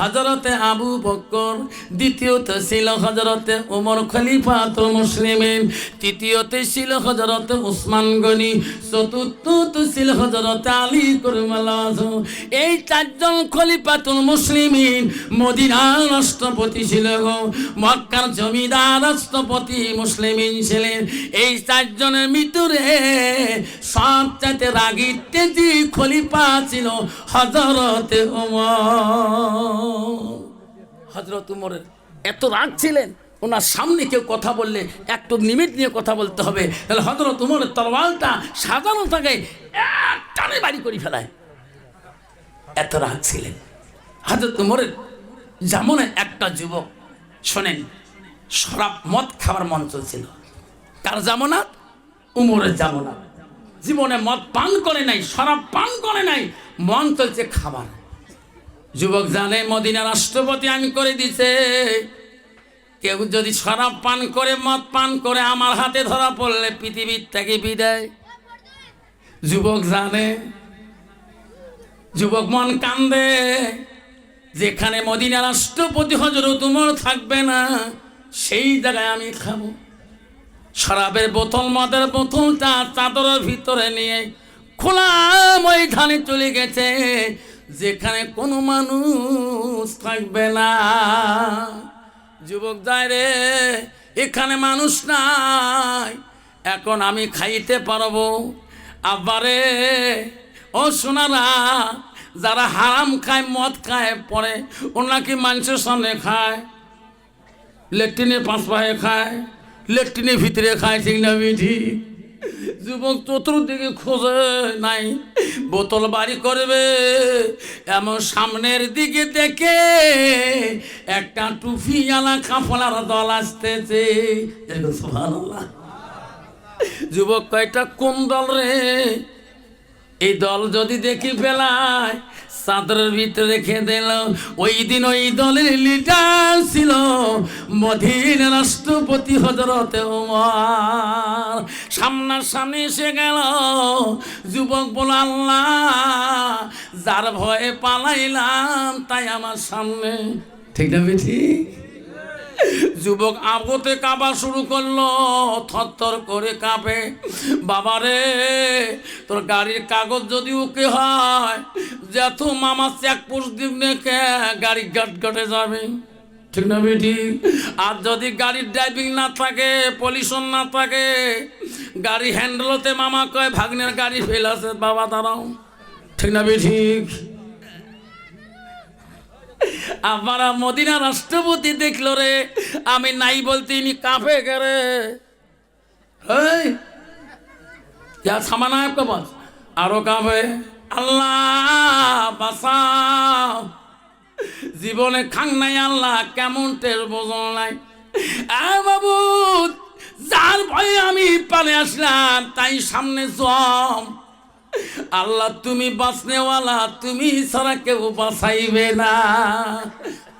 হজরতে আবু বকর, দ্বিতীয়তে ছিল হজরতে ওমর খলিফাতুল মুসলিমিন তৃতীয়তে ছিল হজরতে উসমান গনি চতুর্থ ছিল হজরতে আলী করমাল্লাহ এই চারজন খলিফাতুল মুসলিমিন মদিনার রাষ্ট্রপতি ছিল গো, মক্কার জমিদার রাষ্ট্রপতি মুসলিমিন ছিলেন। এই চারজনের মৃত্যুরে সবচাইতে রাগি তেজি খলিফা ছিল হজরতে ওমর হজরত উমরের এত রাগ ছিলেন, ওনার সামনে কেউ কথা বললে একটু নিমিট নিয়ে কথা বলতে হবে। তাহলে হজরত উমরের তরওয়ালটা সাজানো থাকে, এক টানে বাড়ি করে ফেলায়। এত রাগ ছিলেন। হজরত উমরের যেমন একটা যুবক, শোনেন, শরাব মদ খাবার মন চলছিল। কার জামনাত? উমরের জামনাত। জীবনে মদ পান করে নাই, শরাব পান করে নাই, মন চলছে খাবার। যুবক জানে মদিনা রাষ্ট্রপতি আমি করে দিছে। কেউ যদি শরাব পান করে, মদ পান করে, আমার হাতে ধরা পড়লে পৃথিবীর থেকে বিদায়। যুবক জানে, যুবক মন কান্দে, যেখানে মদিনা রাষ্ট্রপতি হজরত উমর থাকবে না, সেই জায়গায় আমি খাব। শরাবের বোতল, মদের বোতলটা চাদরের ভিতরে নিয়ে খোলা ময়দানে চলে গেছে। যেখানে কোনো মানুষ থাকবে না। যুবক যায় রে, এখানে মানুষ নাই, এখন আমি খাইতে পারব। আবারে ও সোনারা, যারা হারাম খায়, মদ খায়, পরে ওনাকে মানুষের সামনে খায়, লেট্রিনের পাঁচ পায়ে খায়, লেট্রিনের ভিতরে খায় ঠিক না মিঠি। যুবক চতুর্দিকে খোঁজে নাই। বোতল বাড়ি করবে, এমন সামনের দিকে দেখে একটা টুফি আলা কাফলার দল আসতেছে। যুবক কয়টা কোন দল রে? এই দল যদি দেখি ফেলায় চাদরের ভিতরে রেখে দিল ওই দিন ওই দলের লিডার ছিল। মদিন রাষ্ট্রপতি হজরত সামনা সামনাসামনি এসে গেল। যুবক বল আল্লাহ, যার ভয়ে পালাইলাম, তাই আমার সামনে। ঠিক না বেঠি? যুবক আগতে কাঁপা শুরু করল, থরথর করে কাঁপে। বাবারে, তোর গাড়ির কাগজ যদি ওকে হয় যেত মামা চেকপোস্ট দিব কে গাড়ি গাট গাটে যাবে। ঠিক না বেটি? আর যদি গাড়ির ড্রাইভিং না থাকে, পলিউশন না থাকে, গাড়ি হ্যান্ডেলতে মামা কয়, ভাগ্নের গাড়ি ফেল আছে, বাবা দাঁড়াও। ঠিক না বেঠিক আমার মদিনা রাষ্ট্রপতি দেখল রে। আমি নাই বলতে ইনি কাঁপে গেরে যা কবাস আরও কাঁপে আল্লাহ জীবনে খাং নাই আল্লাহ, কেমন টের বোঝন নাই। বাবু যার ভয়ে আমি পালে আসলাম, তাই সামনে জম। আল্লাহ তুমি বাঁচনেওয়ালা, তুমি ছাড়া কেউ বাঁচাইবে না।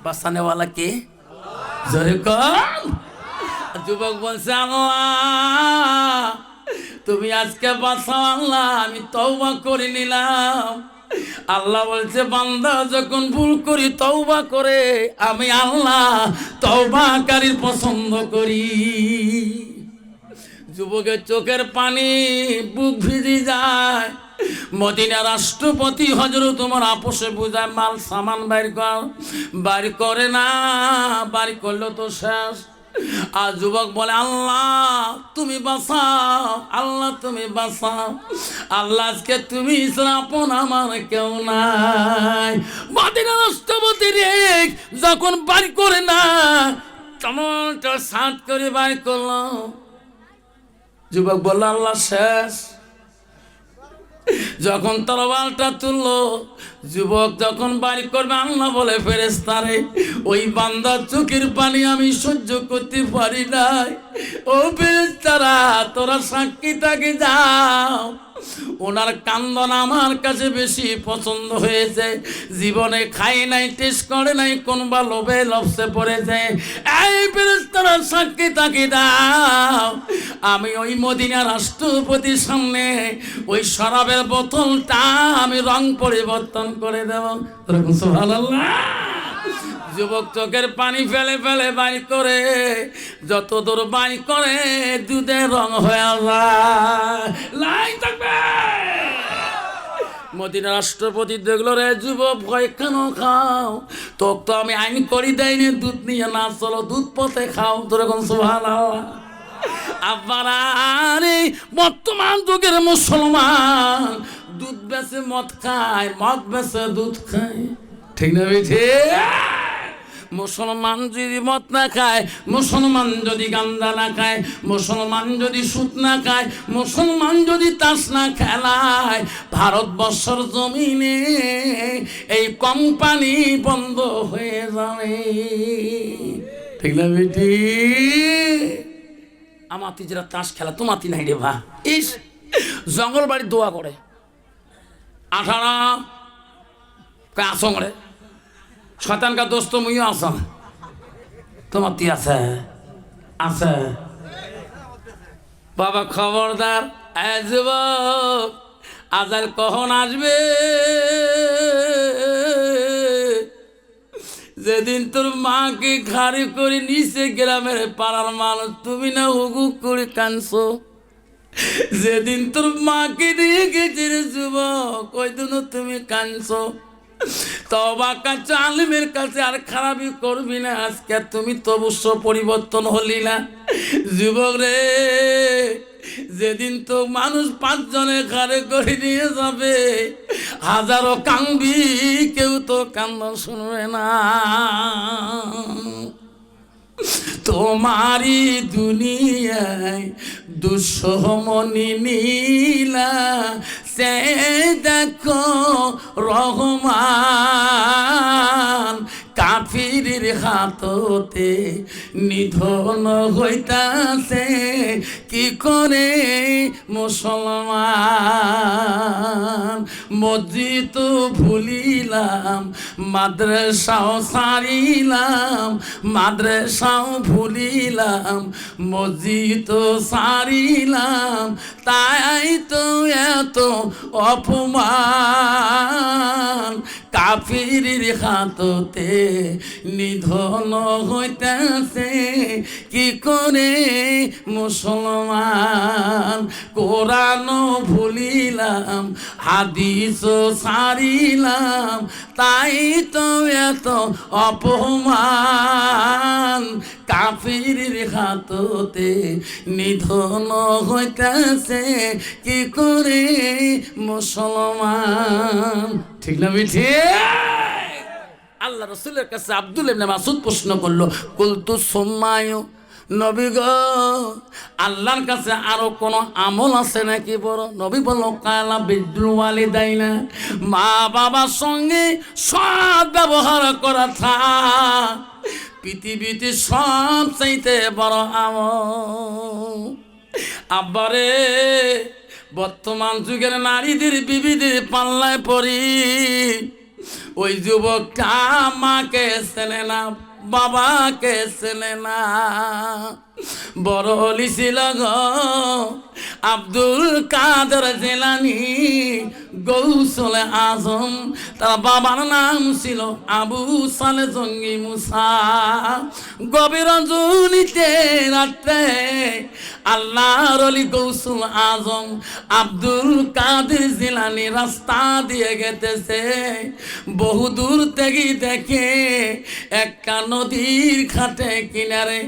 বাঁচানেওয়ালা কে? যুবক বলছে, আল্লাহ, তুমি আজকে বাঁচাও আল্লাহ, আমি তওবা করে নিলাম। আল্লাহ বলছে, বান্দা, যখন ভুল করি, তওবা করে, আমি আল্লাহ তওবাকারীর পছন্দ করি। যুবকের চোখের পানি বুক ভিজে যায়। মদিনা রাষ্ট্রপতি হজরত তোমার আপোষে বুঝায়, মাল সামান বাইর কর। বাইর করে না বাড়ি করল তো শেষ। আর যুবক বলে, আল্লাহ, তুমি বাঁচাও, আল্লাহ, তুমি বাঁচাও। আল্লাহ, আজকে তুমি আপন আমার কেউ নাই। মদিনা রাষ্ট্রপতি রে, যখন বাড়ি করে না কেমনটা সাত করে বাড়ি করল। যুবক বলল, আল্লাহ শেষ। যখন তরবালটা তুললো, যুবক যখন বাড়ি করবে, আল্লাহ বলে ফেরেস্তারে ওই বান্দার চোখের পানি আমি সহ্য করতে পারি নাই। ও ফেরেস্তারা তোরা সাক্ষী থাকে যাও ওনার কান্দন আমার কাছে বেশি পছন্দ হয়েছে। জীবনে খাই নাই, টেস্ট করে নাই কোন বা লোভে লপসে পড়েছে। এই ফেরেস্তারা সাক্ষী তাকে দাও। আমি ওই মদিনা রাষ্ট্রপতির সামনে ওই শরাবের বোতলটা আমি রং পরিবর্তন করে দেব। তোরকম সুবহানাল্লাহ? যুবক চোখের পানি ফেলে ফেলে বাই করে যত দূর বাই করে দুধের রং হয়ে লাইন থাকবে। মদিনা রাষ্ট্রপতি দেখল রে, যুবক, ভয় কেন খাও? তোর তো আমি আইন করি দেয়নি দুধ নিয়ে না, চলো দুধ পথে খাও। তোর এখন সুভান আব্বারা আরে, বর্তমান যুগের মুসলমান, দুধ বেছে মদ খায়, মদ বেছে দুধ খায়। ঠিক না, বেঠে? মুসলমান যদি মদ না খায়, মুসলমান যদি গান্দা না খায়, মুসলমান যদি সুদ না খায়, মুসলমান যদি তাস না খেলায়, ভারতবর্ষর জমিনে এই কোম্পানি বন্ধ হয়ে যাবে। ঠিক না বেটি? আমার তিজরা তাস খেলা, তোমার তি নাই রে ভা। ইস জঙ্গল বাড়ি দোয়া করে। আঠারা আসংরে শতান কা দোস্ত, মুইও আসাম তোমার তি আছে? আছে। বাবা খবরদার আজাল কখন আসবে? যেদিন তোর মাকে ঘাড়ি করে নিচে গ্রামের পাড়ার মানুষ, তুমি না হুগু করে কানছো যেদিন তোর মাকে নিয়ে গেছে যুবক, ওই দিনও তুমি কানছো তবা কাছে আলিমের কাছে আর খারাপই করবি না আজকে, তুমি তো অবশ্য পরিবর্তন হলি না। যুবক রে, যেদিন তো মানুষ পাঁচজনে ঘরে করে নিয়ে যাবে, হাজারো কাংবি কেউ তো কান্না শুনবে না। তোমারি দুনিয়ায় দুঃসমনি নীলা সে দেখো রহমান। কাফির হাততে নিধন হইতাছে, কি করে মুসলমান? মসজিদ ভুলিলাম, মাদ্রাসাও সারিলাম, মাদ্রাসাও ভুলিলাম, মসজিদ সারিলাম, তাই তো এত অপমান। কাফির হাততে নিধন হইতেছে। কি করে মুসলমান? কোরআন ভুলিলাম, হাদিস সারিলাম তাই তো এত অপমান। কাফির হাততে নিধন হইতেছে, কি করে মুসলমান? ঠিক না মিঠে? আল্লাহ রসুলের কাছে আব্দুল ইবনে মাসুদ প্রশ্ন করল, কুলতু সোম্মায়ু? নবী গো, আল্লাহর কাছে আরও কোনো আমল আছে নাকি বড়? নবী বলল, কালা বিদ্রু ওয়ালি দেয় না মা বাবার সঙ্গে সৎ ব্যবহার করা থা। পৃথিবীতে সব চাইতে বড় আম আব্বারে, বর্তমান যুগের নারীদের বিবিদের পাল্লায় পড়ি ওই যুবকটা মাকে চেনে না, বাবাকে চেনে না। বড় হলি ছিল আব্দুল কাদের জেলানি, গৌসল আজম। তার বাবার নাম ছিল আবু সালে জঙ্গি মুসা। গভীর জুনিতে রাত্রে আল্লাহর অলি গৌসুল আজম আব্দুল কাদের জিলানি রাস্তা দিয়ে গেতেছে। বহু দূর থেকে দেখে একটা নদীর ঘাটে কিনারে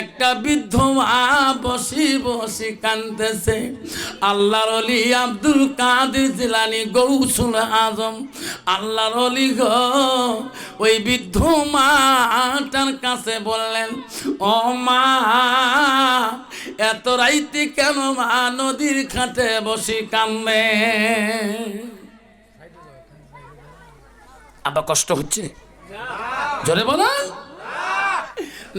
একটা বৃদ্ধ বসি বসি কানতেছে আল্লাহর অলি আব্দুল কাদের জিলানি গৌসুল আজম। আল্লাহর অলি গো, ওই বৃদ্ধ মাটার কাছে বললেন, ও মা, এত রাইতে কেন মা নদীর ঘাটে বসি কান্দে? আবার কষ্ট হচ্ছে? জোরে বলেন।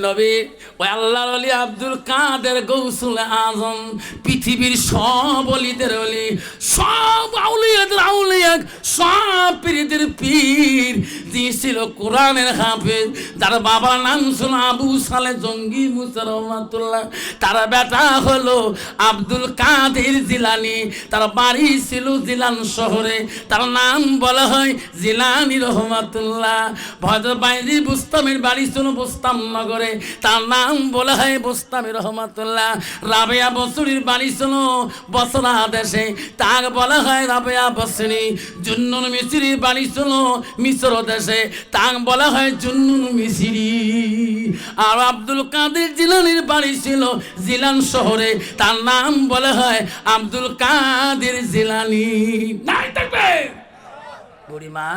নবী, ওই আল্লাহর অলি আব্দুল কাদের গৌসুল আজম, পৃথিবীর সব অলিদের অলি সব আউলিয়াদের আউলিয়া, সব পীরদের পীর। যিনি ছিল কোরআনের হাফেজ যার বাবার নাম ছিল আবু সালে জঙ্গি মুসার তার বেটা হলো আব্দুল কাদের জিলানি, তার বাড়ি ছিল জিলান শহরে, তার নাম বলা হয় জিলানি রহমাতুল্লাহ। ভদ্র বাইজি বুস্তামের বাড়ি ছিল বুস্তাম নগরে। তার নাম বলা হয় বুস্তামি রহমাতুল্লাহ। রাবেয়া বসুরির বাড়ি ছিল বসরা দেশে তার বলা হয় রাবেয়া বসরি। জুন্নুন মিসিরির বাড়ি ছিল মিশর দেশে তাক বলা হয় জুন্নুন মিসিরি। আর আব্দুল কাদের জিলানির বাড়ি ছিল জিলান শহরে তার নাম বলা হয় আব্দুল কাদের জিলানি। নাই থাকবে! বুড়িমা,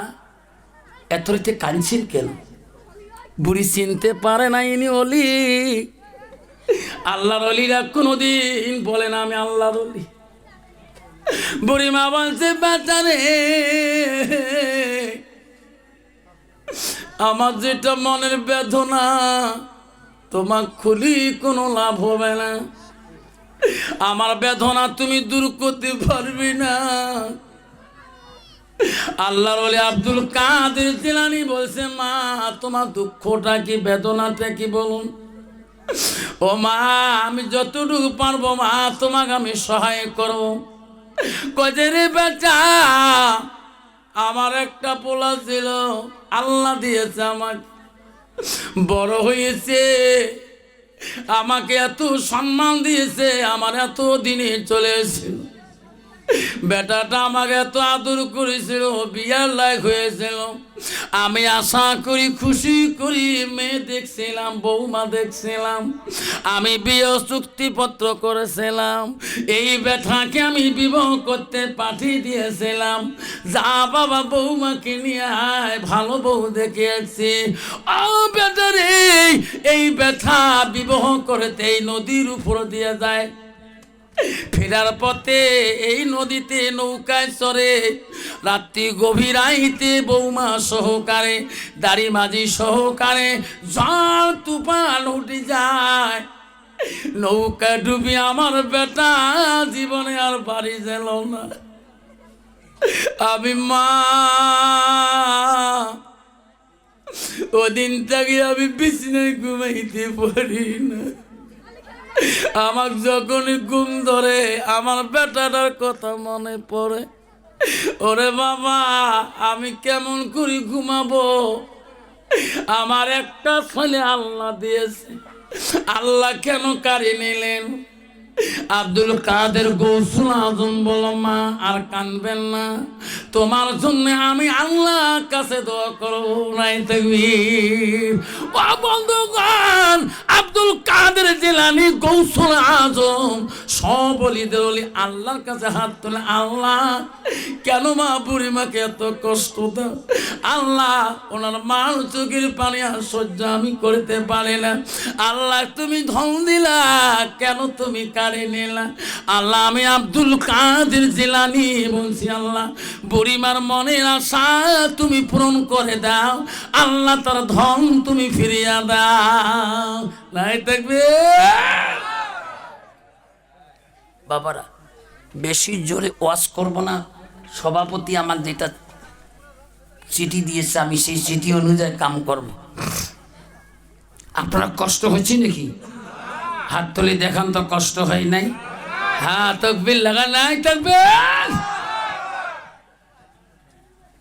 এত রাতে কাঁদছেন কেন? বুড়ি চিনতে পারে না ইনি অলি। আল্লাহর অলিরা কোনোদিন বলে না আমি আল্লাহর অলি। বুড়ি মা বলছে বাচ্চারে আমার যেটা মনের বেদনা, তোমার খুলি কোনো লাভ হবে না। আমার বেদনা তুমি দূর করতে পারবি না। আল্লাহর ওলি আব্দুল কাদের জিলানি বলছে, মা, তোমার দুঃখটা কি, বেদনাটা কি বলুন? ও মা, আমি যতটুকু পারব, মা, তোমাকে আমি সহায় করব। কজেরে বেচা আমার একটা পোলা ছিল, আল্লাহ দিয়েছে আমাকে। বড় হয়েছে, আমাকে এত সম্মান দিয়েছে, আমার এত দিনে চলে এসেছিল। বেটাটা আমাকে এত আদর করেছিল, বিয়ার লায়ক হয়েছিল। আমি আশা করি, খুশি করি, মেয়ে দেখছিলাম, বৌমা দেখছিলাম। আমি বিয়ে চুক্তিপত্র করেছিলাম। এই বেটাকে আমি বিবাহ করতে পাঠিয়ে দিয়েছিলাম। যা বাবা বৌমাকে নিয়ে আয়, ভালো বউ দেখে আসছি ও বেটারে এই ব্যথা বিবাহ করতে এই নদীর উপর দিয়ে যায়। ফেরার পথে এই নদীতে নৌকায় চড়ে, রাত্রি গভীর আইতে বৌমা সহকারে, দাড়ি মাঝি সহকারে জল তুফান উঠে যায়। নৌকা ডুবি আমার বেটা জীবনে আর বাড়ি গেল না। আমি মা ওদিন থেকে আমি বিছনায় ঘুমাইতে পারি না। আমার যখনই ঘুম ধরে, আমার বেটাটার কথা মনে পড়ে। ওরে বাবা, আমি কেমন করে ঘুমাবো? আমার একটা ছেলে আল্লাহ দিয়েছে। আল্লাহ কেন কারি নিলেন? আব্দুল কাদের গৌসুল আজম বলো মা, আর কানবেন না। তোমার জন্য আমি আল্লাহর কাছে দোয়া করব নাই থাকবি ও বন্ধুগণ, আব্দুল কাদের জেলানি গৌসুল আজম, সব অলিদের অলি আল্লাহর কাছে হাত তোলে, আল্লাহ, কেন মা বুড়িমাকে এত কষ্ট দাও? আল্লাহ, ওনার মার চোখের পানি আর সহ্য আমি করতে পারি না। আল্লাহ, তুমি ধন দিলা, কেন তুমি কারে নিলা। আল্লাহ আমি আব্দুল কাদের জিলানি বলছি, আল্লাহ, বুড়িমার মনের আশা তুমি পূরণ করে দাও। আল্লাহ তার ধন তুমি ফিরিয়া দাও। নাই থাকবে বাবারা, বেশি জোরে ওয়াজ করব না। সভাপতি আমার যেটা চিঠি দিয়েছে, আমি সেই চিঠি অনুযায়ী কাম করব। আপনার কষ্ট হচ্ছে নাকি? হাত তুলি দেখান তো কষ্ট হয় নাই। হ্যাঁ তকবির লাগা নাই, তকবির।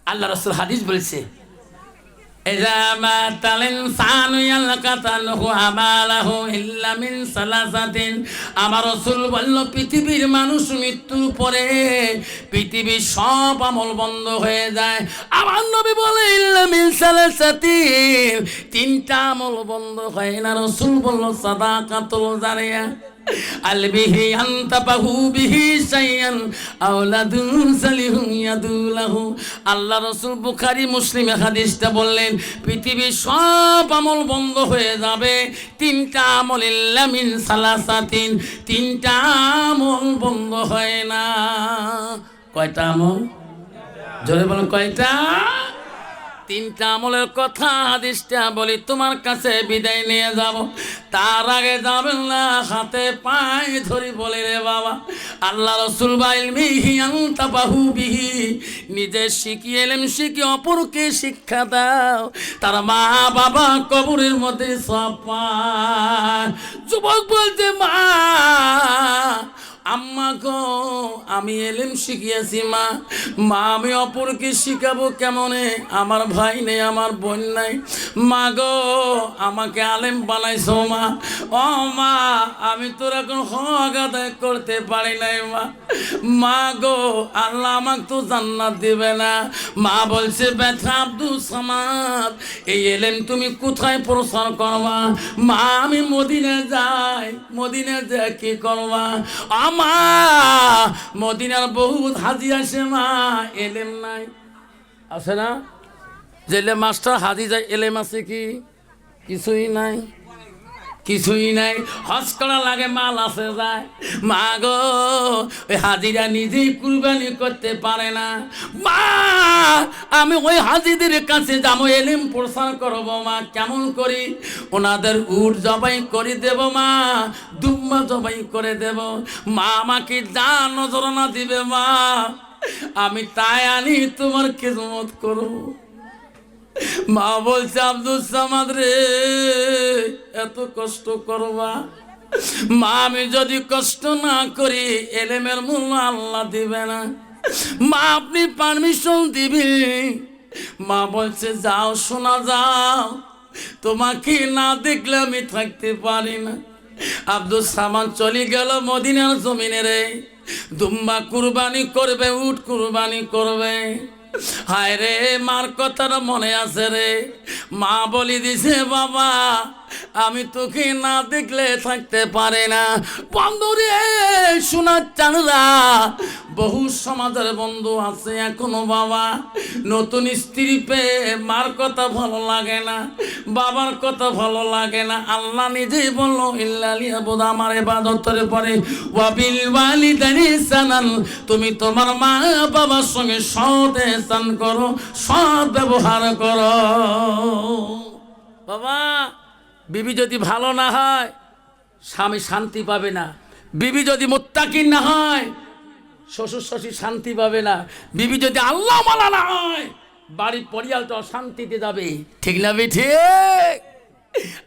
আল্লাহ রসুল হাদিস বলেছে إذا مات الإنسان يلقى له أماله إلا من ثلاثة আমার রসুল বলল পৃথিবীর মানুষ মৃত্যুর পরে পৃথিবীর সব আমল বন্ধ হয়ে যায় আমার নবী বলে ইল্লা মিন সালাসাতিন তিনটা আমল বন্ধ হয় না রসুল বলল সাদাকাতুল জারিয়া আলবিহি আন্তাবাহু বিহি শাইয়ান আওলাদুন সালিহুম ইয়াদুলাহু। আল্লাহ রাসূল বুখারী, মুসলিম হাদিসটা বললেন, পৃথিবীর সব আমল বন্ধ হয়ে যাবে, তিনটা আমল ইল্লা মিন সালাসাতিন, তিনটা আমল বন্ধ হয় না। কয়টা আমল? জোরে বলেন, কয়টা? তিনটা আমলের কথা, হাদিসটা বলি, তোমার কাছে বিদায় নিয়ে যাব। তার আগে যাবেন না, হাতে পায়ে ধরি বলে রে বাবা। আল্লাহ রসুল আন্তাবাহু বিহি। নিজে শিখি এলেম শিখি অপরকে শিক্ষা দাও। তার মা বাবা কবরের মধ্যে সব। যুবক বলছে, মা আম্মা গো, আমি এলেম শিখিয়েছি, মা। মা, আমি অপরকে শিখাবো কেমনে? আমার ভাই নেই, আমার বোন নাই। মা গো, আমাকে আলেম বানাইছো, মা। ও মা, আমি তোর এখন হক আদায় করতে পারি নাই, মা। মা গো, আল্লাহ আমাকে তো জান্নাত দিবে না। মা বলছে, ব্যথা আব্দুল সামাদ, এই এলেম তুমি কোথায় প্রসার করবা? মা, আমি মদিনে যাই। মদিনে যা কি করবা? আমা মদিনার বহুত হাজি আসে মা, এলেম নাই। আছে না? জেলে মাস্টার হাজি যায়, এলেম আছে কি? কিছুই নাই। কিছুই নাই। হজ করা লাগে মাল আছে যায়। মা গো, ওই হাজিরা নিজেই কুরবানি করতে পারে না। মা, আমি ওই হাজিদের কাছে যাব, এলিম প্রসার করব মা, কেমন করি? ওনাদের উট জবাই করে দেব মা, দুম্মা জবাই করে দেব। মা আমাকে যা নজরানা দিবে মা, আমি তাই আনি তোমার খেদমত করব। মা বলছে, আব্দুল সামাদ রে, এত কষ্ট করবা? মা, আমি যদি কষ্ট না করি, এলেমের মূল্য আল্লাহ দিবে না। মা, আপনি পারমিশন দিবি? মা বলছে, যাও, শোনা যাও, তোমাকে না দেখলে আমি থাকতে পারি না। আব্দুল সামান চলে গেল মদিনার জমিনে রে। দুম্বা কুরবানি করবে, উট কুরবানি করবে। হায় রে মার কথাটা মনে আছে রে। মা বলি দিছে বাবা আমি তোকে না দেখলে থাকতে পারে না। বন্ধু রে শোনার চানরা বহু সমাজের বন্ধু আছে এখনও বাবা। নতুন স্ত্রী পেয়ে মার কথা ভালো লাগে না, বাবার কথা ভালো লাগে না। আল্লাহ নিজেই বলল ইল্লালিয়া বোধ আমার এবাদতের পরে ওয়াবিল ওয়ালিদানি সানান তুমি তোমার মা বাবার সঙ্গে সৎ এহসান করো, সৎ ব্যবহার করো। বাবা বিবি যদি ভালো না হয়, স্বামী শান্তি পাবে না। বিবি যদি মোত্তাকিন না হয়, শ্বশুর শ্বশুর শান্তি পাবে না। বিবি যদি আল্লাহ মালা না হয়, বাড়ির পরিয়ালটা অশান্তিতে যাবে। ঠিক না ঠিক?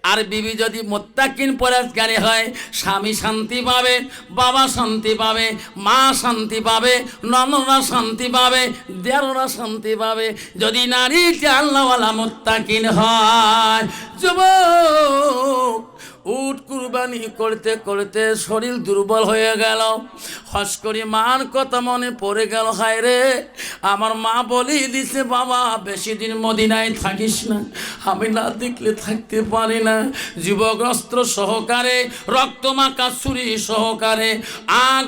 আর বিবি যদি মোত্তাকিন পরেজগারি হয়, স্বামী শান্তি পাবে, বাবা শান্তি পাবে, মা শান্তি পাবে ননরা শান্তি পাবে, দেড়রা শান্তি পাবে। যদি নারী আল্লাহওয়ালা মোত্তাকিন হয়, যুবক উট কুরবানি করতে করতে শরীর দুর্বল হয়ে গেল। হস করে মার কথা মনে পড়ে গেল, হায় রে। আমার মা বলেই দিছে, বাবা, বেশি দিন মদিনায় থাকিস না। আমি না দেখলে থাকতে পারি না। যুবগ্রস্ত সহকারে, রক্ত মাখা ছুরি সহকারে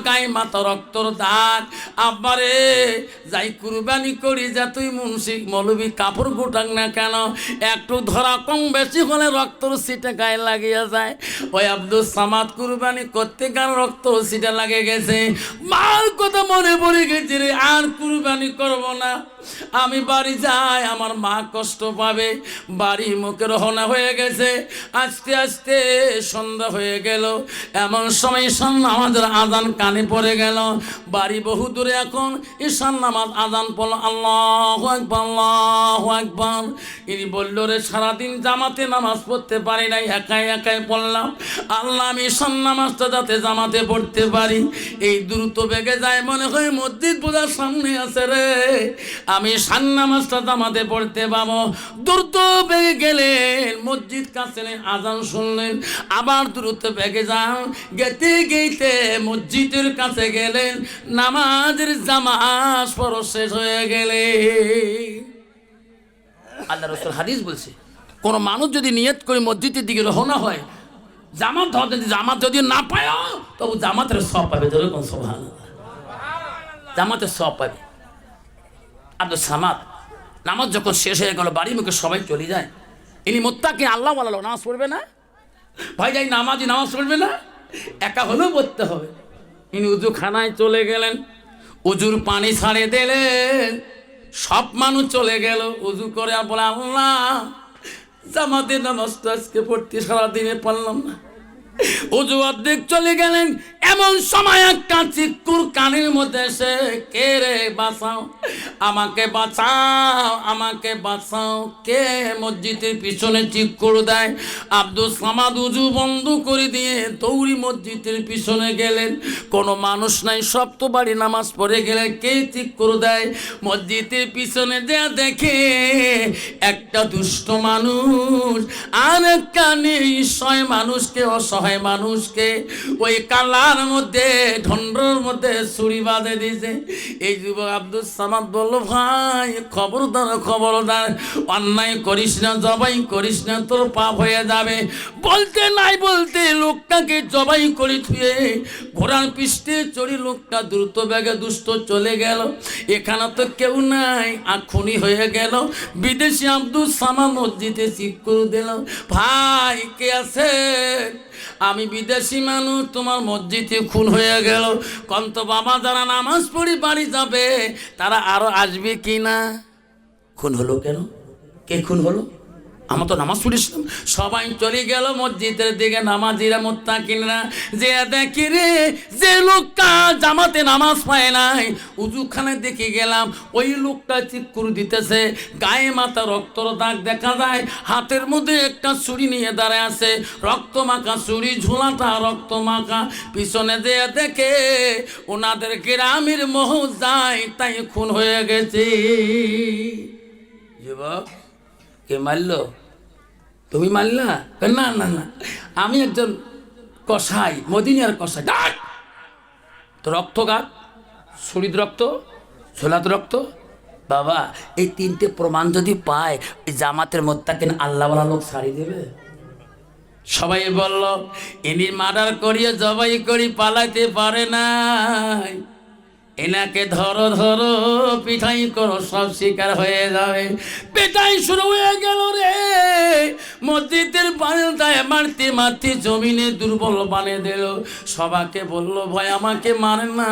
গাই মাতা রক্তর দাগ। আব্বারে, যাই কুরবানি করি যা তুই মুন্সি মৌলবি, কাপড় গোটাক না কেন? একটু ধরা কম বেশি হলে রক্তর সিটে গায়ে লাগিয়ে যায়। ওই আব্দুল সামাদ কুরবানি করতে গান রক্ত সিটে লাগে গেছে। মার কথা মনে পড়ে গেছে রে, আর কুরবানি করব না। আমি বাড়ি যাই, আমার মা কষ্ট পাবে, বাড়ি মুখে রহনা হয়ে গেছে। আস্তে আস্তে সন্ধ্যা হয়ে গেল, এমন সময় ঈশান নামাজের আজান কানে পড়ে গেল। বাড়ি বহু দূরে এখন, ঈশান নামাজ আজান পড়ল, আল্লাহ একবার আল্লাহ একবার ইনি বলল, রে, সারাদিন জামাতে নামাজ পড়তে পারি নাই, একাই একাই পড়লাম আল্লাহ, আমি ঈশান নামাজটা যাতে জামাতে পড়তে পারি। এই দ্রুত বেগে যায় মনে হয় মসজিদ পূজার সামনে আছে রে। আমি সান নামাজটা জামাতে পড়তে পাবো। দ্রুত বেগে গেলেন, মসজিদ কাছে আজান শুনলেন। আবার দ্রুত বেগে যান, গেতে গেতে মসজিদের কাছে গেলেন। নামাজের জামাজ পর শেষ হয়ে গেলে। আল্লাহ রসুল হাদিস বলছে, কোনো মানুষ যদি নিয়ত করে মসজিদের দিকে রওনা হয় জামাত ধরতে জামাত যদি না পায় তবু জামাতের সব পাবে। ধরে কোন সব জামাতের সব পাবে। আব্দুল সামাদ, নামাজ যখন শেষ হয়ে গেল বাড়ি মুখে সবাই চলে যায়। ইনি মোত্তাকে, আল্লাহ বলালো, নামাজ পড়বে না? ভাই যাই, নামাজি, নামাজ পড়বে না? একা হলেও পড়তে হবে। ইনি উজু খানায় চলে গেলেন, উজুর পানি ছাড়ে দিলেন। সব মানুষ চলে গেল, উজু করে আর বলে আল্লাহ জামাতে নামাজ তো আজকে পড়তে সারাদিনে পারলাম না। উজু অর্ধেক চলে গেলেন, এমন সময় একটা চিকুর কানের মধ্যে এসে, কে রে, বাঁচাও, আমাকে বাঁচাও আমাকে বাঁচাও, কে মসজিদের পিছনে চিকুর দেয়? আব্দুল সামাদ উজু বন্ধ করে দিয়ে দৌড়ি মসজিদের পিছনে গেলেন। কোনো মানুষ নাই সপ্ত বাড়ি নামাজ পড়ে গেলে কে চিকুর দেয়? মসজিদের পিছনে দেয়া দেখে একটা দুষ্ট মানুষ আর একটা নিঃসয় মানুষকে অসহায় মানুষকে। ওই কালার মধ্যে, ঢন্ডর মধ্যে ছুরি বাঁধে দিয়েছে। এই যুবক আব্দুল সামাদ বলল, ভাই, খবরদার খবরদার। অন্যায় করিস না, জবাই করিস না, তোর পাপ হয়ে যাবে। বলতে নাই বলতে লোকটাকে জবাই করে থুয়ে ঘোড়ার পৃষ্ঠে চড়ি লোকটা দ্রুত ব্যাগে দুষ্ট চলে গেল। এখানে তো কেউ নাই, আর খুনি হয়ে গেল। বিদেশি আব্দুল সামা মসজিদে চিক করে দিল, ভাই, কে আছে? আমি বিদেশি মানুষ, তোমার মসজিদে খুন হয়ে গেল। কন্ত বাবা যারা নামাজ পড়ি বাড়ি যাবে, তারা আরও আসবে কি না খুন হলো কেন? কে খুন হলো? আমার তো নামাজ পড়েছিলাম। সবাই চলে গেল মসজিদের দিকে, নামাজিরা মোত্তাকিনরা যে দেখি রে, যে লোকটা জামাতে নামাজ পায় নাই। উজুখানে দেখে গেলাম, ওই লোকটা চিৎকুর দিতেছে। গায়ে মাথা রক্তর দাগ দেখা যায়। হাতের মধ্যে একটা ছুরি নিয়ে দাঁড়ায় আছে। রক্ত মাখা ছুরি, ঝোলাটা রক্ত মাখা। পিছনে যে দেখে, ওনাদের গ্রামের মোহ যায় তাই খুন হয়ে গেছে। কে মারলো? তুমি কই, না না না আমি একজন কষাই মদিনার কষাই ডাক! তো রক্ত গাত শরীর রক্ত ছোলাত রক্ত। বাবা এই তিনটে প্রমাণ যদি পায় জামাতের মোত্তাকে আল্লাহওয়ালা লোক ছাড়ি দেবে। সবাই বলল ইনি মার্ডার করিয়ে জবাই করি পালাইতে পারে নাই। এনাকে ধরো ধরো পিঠাই করো সব শিকার হয়ে যাবে। পিঠাই শুরু হয়ে গেল রে। মসজিদের বারান্দায় মারতে মারতে জমিনে দুর্বল বানিয়ে দিল। সবাকে বলল, ভাই, আমাকে মারে না।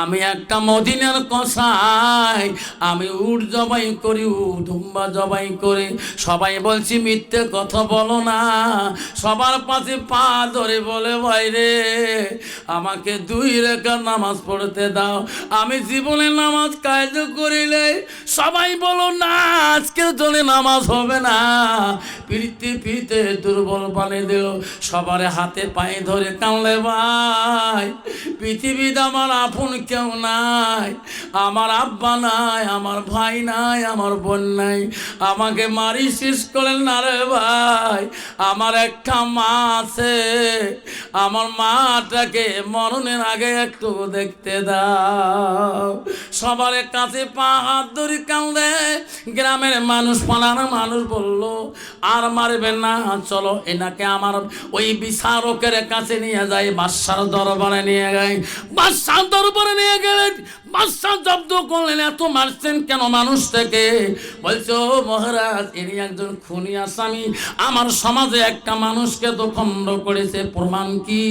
আমি একটা মদিনার কষাই আমি উট জবাই করি উট ধুম্বা জবাই করি। সবাই বলছি, মিথ্যে কথা বলো না। সবার পাশে পা ধরে বলে, ভাই রে, আমাকে দুই রেখা নামাজ পড়তে দাও। আমি জীবনে নামাজ কাজ করিলে সবাই বলো না। আজকের জন্য নামাজ হবে না। পিড়িতে পিড়িতে দুর্বল বানিয়ে দিল, সবার হাতে পায়ে ধরে কানলে ভাই, পৃথিবীতে আমার আপন কেউ নাই, আমার আব্বা নাই, আমার ভাই নাই, আমার বোন নাই। আমাকে মারি শেষ করেন না রে ভাই, আমার একটা মা আছে, আমার মাটাকে মরণের আগে একটু দেখতে দাও। সবার কাছে পা, হাত ধরে কান্দে গ্রামের মানুষ পালানো মানুষ বলল, আর মারবেন না, চলো এনাকে আমার ওই বিচারকের কাছে নিয়ে যাই, বাদশার দরবারে নিয়ে যাই। বাদশার দরবারে নিয়ে গেলেন বাদশাহ জব্দ করলেন, এত মারছেন কেন মানুষ থেকে? বলছে, ও মহারাজ, ইনি একজন খুনি আসামি। আমার সমাজে একটা মানুষকে তো খণ্ড করেছে, প্রমাণ কি?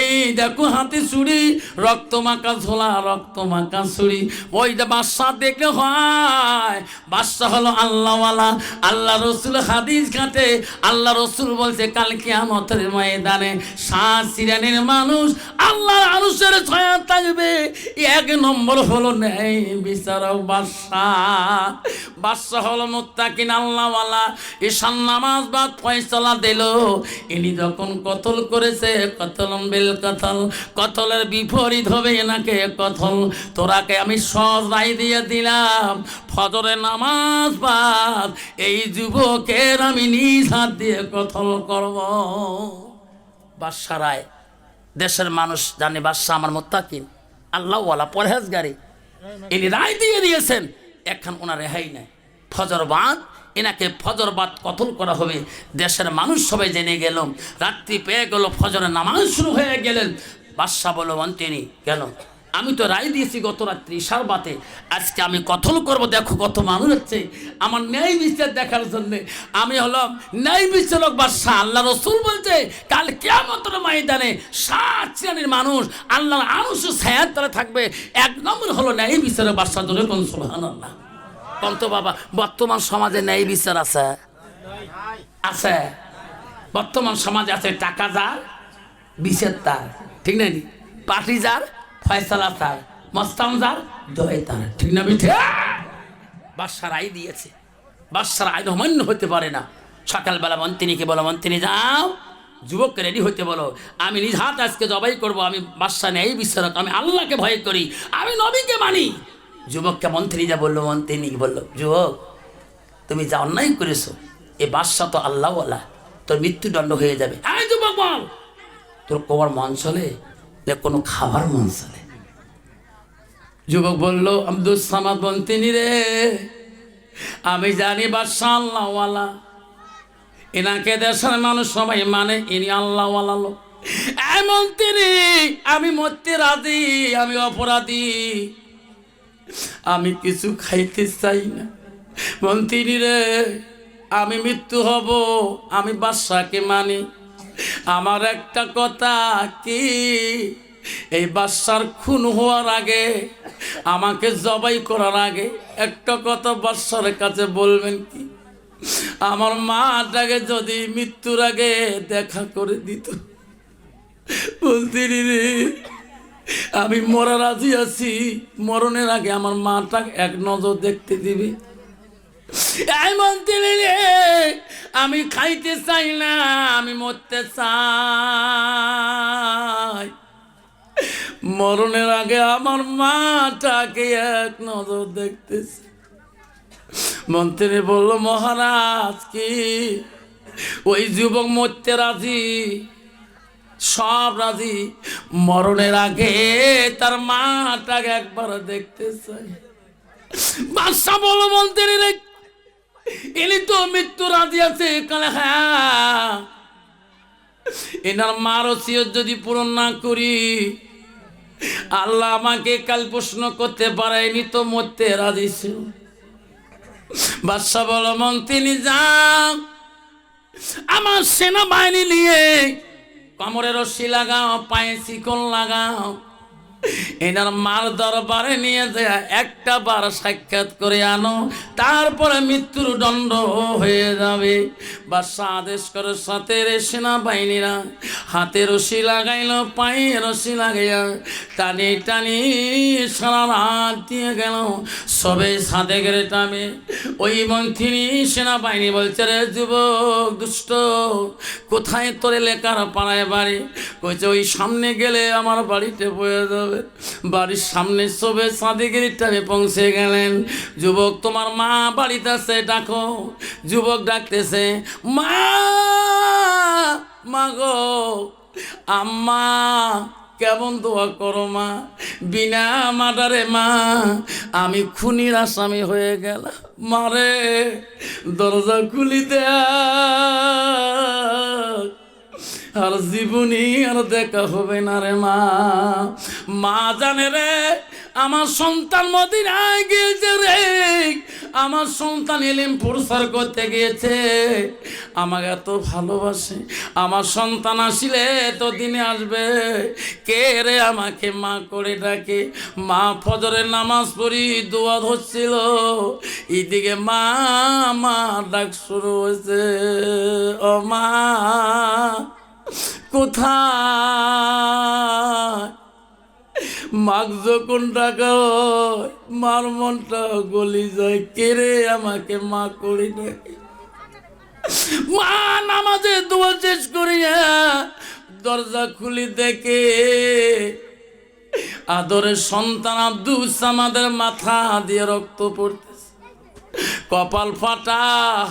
এই দেখো হাতে চুড়ি, রক্ত মাখা ঝোলা, রক্ত মাখা ছুরি ওইটা বাদশাহ দেখলে হয় বাদশাহ হলো আল্লাহওয়ালা। আল্লাহ রসুল হাদিস ঘাটে। আল্লাহ রসুল বলছে কালকে আমতের ময়দানে সাত মানুষ আল্লাহ আনুষের ছায়া থাকবে। এক নম্বর হলো নেই বিচারক বাদশাহ। বাদশাহ হলো মোত্তাকিন আল্লাহওয়ালা। ঈশান নামাজ বাদ ফয়সলা দিল। ইনি যখন কতল করেছে, কতল বেল কতল, কতলের বিপরীত হবে এনাকে কতল, তোরাকে আমি সজাই দিয়ে দিলাম। ফজরে নামাজ বাদ এই যুবকের আমি নিজ হাত দিয়ে কতল করব বাদশা রায় দেশের মানুষ জানে বাদশাহ আমার মোত্তাকিন আল্লাহওয়ালা পরহেজগারি। ইনি রায় দিয়ে দিয়েছেন, এখন ওনার রেহাই নাই। ফজরবাদ, এনাকে ফজরবাদ কতল করা হবে? দেশের মানুষ সবাই জেনে গেল রাত্রি পেয়ে গেল, ফজরের নামাজ শুরু হয়ে গেলেন। বাদশাহ বলো তিনি কেন আমি তো রায় দিয়েছি গত রাত্রি ইশার বাতে আজকে আমি কথল করব, দেখো কত মানুষ হচ্ছে আমার ন্যায় বিচার দেখার জন্য। আমি হলাম ন্যায় বিচারক বাদশাহ, আল্লাহ রসুল বলছে, কাল কেমন ময়দানে সাত শ্রেণির মানুষ আল্লাহর আনুষ ছায়ার তারা থাকবে। এক নম্বর হলো ন্যায় বিচারক বাদশাহ ধরে কোন, সুবহানাল্লাহ। কন্ত বাবা, বর্তমান সমাজে ন্যায় বিচার আছে? আছে। বর্তমান সমাজে আছে টাকা যার বিষের তার। ঠিক না নি পার্টি যার ফয়সালা তার, মস্তান যার দয় তার। ঠিক না বিঠে বাদশার আই দিয়েছে। বাদশার আইন অমান্য হতে পারে না। সকালবেলা মন্ত্রীকে বলো মন্ত্রী যাও, যুবককে রেডি হতে বলো। আমি নিজ হাত আজকে জবাই করব, আমি বাদশা নেই বিশ্বারক আমি আল্লাহকে ভয় করি, আমি নবীকে মানি। যুবককে মন্ত্রী যা বলল মন্ত্রী বলল, যুবক, তুমি যা অন্যায় করেছ, এ বাদশা তো আল্লাহওয়ালা, তোর মৃত্যুদণ্ড হয়ে যাবে। এই যুবক বল, তোর কোমর মন চলে না কোনো খাবার মন চলে। যুবক বলল আব্দুল সামাদ বন্তিনী রে, আমি জানি বাদশাহ আল্লাহওয়ালা এনাকে দেশের মানুষ সবাই মানে ইনি আল্লাহওয়ালা লোক। এমন তিনি, আমি মরতে রাজি, আমি অপরাধী। আমি কিছু খাইতে চাই না। মন্ত্রী রে, আমি মৃত্যু হব, আমি বাদশাকে মানি। আমার একটা কথা কি? এই বাদশার খুন হওয়ার আগে, আমাকে জবাই করার আগে একটা কথা বাদশার কাছে বলবেন কি? আমার মাটাকে যদি মৃত্যুর আগে দেখা করে দিত। বলতে রে আমি মরা রাজি আছি। মরণের আগে আমার মাটা এক নজর দেখতে দিবি। আমি খাইতে চাই না, আমি মরতে চাই। মরণের আগে আমার মাটাকে এক নজর দেখতেছি। মন্ত্রী বলল, মহারাজ কি, ওই যুবক মরতে রাজি? সব রাজি। মরণের আগে তার মাটাকে একবার দেখতে চাই। বাদশা বলো মন্ত্রী ইনি তো মৃত্যু রাজি আছে, কালে হ্যাঁ। এনার মার যদি পূরণ না করি, আল্লাহ আমাকে কাল প্রশ্ন করতে পারেনি তো মরতে রাজি ছিল। বাদশাহ মন্ত্রী যাও আমার সেনাবাহিনী নিয়ে কমরে রশি লাগাও, পায়ে শিকল লাগাও। এনার মার দরবারে নিয়ে যায়, একটা বার সাক্ষাৎ করে আনো, তারপরে মৃত্যুর দণ্ড হয়ে যাবে। বাদশাহ আদেশ করে সাথে সেনাবাহিনীরা হাতে রশি লাগাইল পায়ে রশি লাগাইয়া টানি টানি সারা রাত দিয়ে গেল। সবে সাথে গেলে টামে ওই মন্ত্রী সেনাবাহিনী বলছে, রে যুবক দুষ্ট, কোথায় তোরে লেখার পাড়ায় বাড়ি? কইছে, ওই সামনে গেলে আমার বাড়িতে বয়ে যাবে। বাড়ির সামনে সবে সাদিগিরির টানে পৌঁছে গেলেন। যুবক, তোমার মা বাড়িতে আছে, ডাকো। যুবক ডাকতেছে, মা মা গো, আম্মা, কেমন দোয়া করো মা? বিনা মাটারে মা, আমি খুনির আসামি হয়ে গেলাম। মারে দরজা খুলি দেয়া আর জীবনী আর দেখা হবে না রে মা। মা জানে রে, আমার সন্তান মদিনায় গিয়েছে রে। আমার সন্তান এলিম প্রসার করতে গিয়েছে। আমাকে এত ভালোবাসে। আমার সন্তান আসিলে তো দিনে আসবে। কে রে আমাকে মা করে ডাকে? মা ফজরের নামাজ পড়ি, দোয়া ধরছিল। এদিকে মা মা ডাক শুরু হয়েছে। ও মা কোথায়? মাগ যখন টাকা মার মনটা গলি যায় কেড়ে আমাকে মা করে ডাকে মা নামাজে দোয়া শেষ করিয়া দরজা খুলি দেখে আদরের সন্তান আব্দুল সামাদের মাথা দিয়ে রক্ত পড়তেছে। কপাল ফাটা,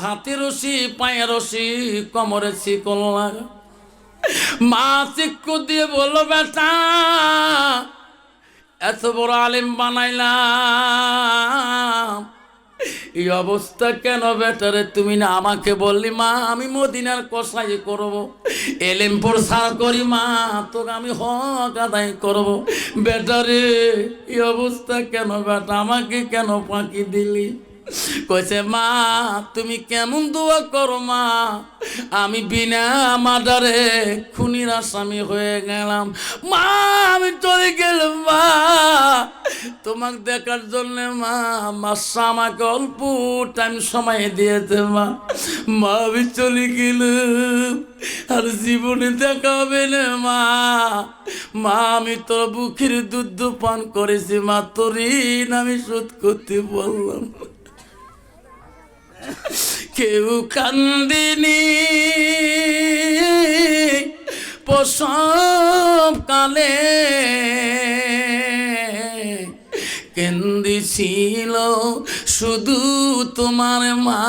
হাতে রশি, পায়ে রশি, কোমরে শিকল লাগা। মা চিক্কু দিয়ে বলল, বেটা, এত বড় আলিম বানাইলাম। এই অবস্থা কেন বেটারে তুমি না আমাকে বললি, মা, আমি মদিনার কষাই করব। এলেম প্রসার করি, মা, তোকে আমি হক আদায় করব। বেটারে এই অবস্থা কেন বেটা? আমাকে কেন ফাঁকি দিলি? কইছে, মা, তুমি কেমন দোয়া করো, মা? আমি বিনা মাদারে খুনির আসামি হয়ে গেলাম। মা, আমি চলে গেলাম, মা। তোমাকে দেখার জন্য, মা মাসা আমাকে অল্প টাইম সময় দিয়েছে, মা। মা, আমি চলে গেলাম। আর জীবনে দেখা হবে না, মা। মা, আমি তোর বুকের দুধ পান করেছি, মা। তোর আমি শোধ করতে বললাম কেউ কান্দিনি। প্রসব কালে কেন্দিছিল শুধু তোমার মা।